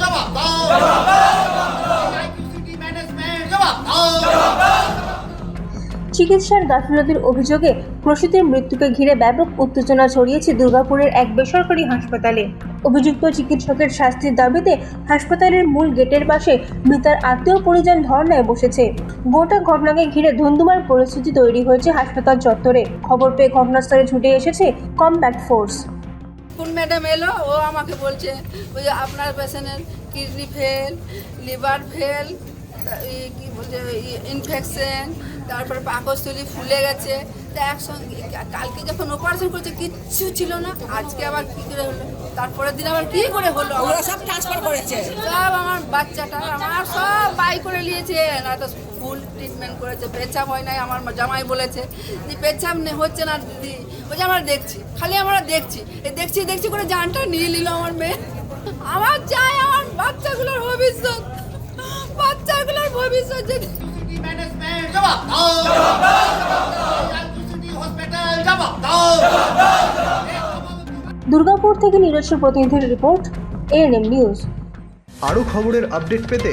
জবাব দাও চিকিৎসার গাফিলতির অভিযোগে প্রসূতির মৃত্যুকে ঘিরে ব্যাপক উত্তেজনা ছড়িয়েছে দুর্গাপুরের এক বেসরকারি হাসপাতালে। অভিযুক্ত চিকিৎসকের শাস্তির দাবিতে হাসপাতালের মূল গেটের পাশে মৃতার আত্মীয় পরিজন ধর্নায় বসেছে। গোটা ঘটনাকে ঘিরে ধুন্ধুমার পরিস্থিতি তৈরি হয়েছে হাসপাতাল চত্বরে। খবর পেয়ে ঘটনাস্থলে ছুটে এসেছে কম্প্যাক্ট ফোর্স। কোন ম্যাডাম এলো? ও আমাকে বলছে ওই যে আপনার পেশেন্টের কিডনি ফেল লিভার ফেল কি বলছে ইনফেকশন তারপরে পাকস্থলী ফুলে গেছে। তা একসঙ্গে কালকে যখন অপারেশন করছে কিচ্ছু ছিল না। আজকে আবার কী করে হলো? তারপরের দিন আবার কী করে হলো? ওরা সব ট্রান্সফার করেছে। সব আমার বাচ্চাটা আমার সব বাই করে নিয়েছে না তো ফুল ট্রিটমেন্ট করেছে। পেচ্ছাপ হয় নাই আমার জামাই বলেছে যে পেচ্ছাপ হচ্ছে না দিদি। ওই যে আমরা দেখছি খালি আমরা দেখছি। এই দেখছি দেখছি করে জানটা নিয়ে নিল আমার মেয়ে। আমার চাই আমার বাচ্চাগুলোর ভবিষ্যৎ। বাচ্চাগুলোর ভবিষ্যৎ যদি আইকিউসিটি ম্যানেজমেন্ট জবাব দাও হসপিটাল জবাব দাও দুর্গাপুর থেকে নিজস্ব প্রতিনিধির রিপোর্ট এএনএম নিউজ আরও খবরের আপডেট পেতে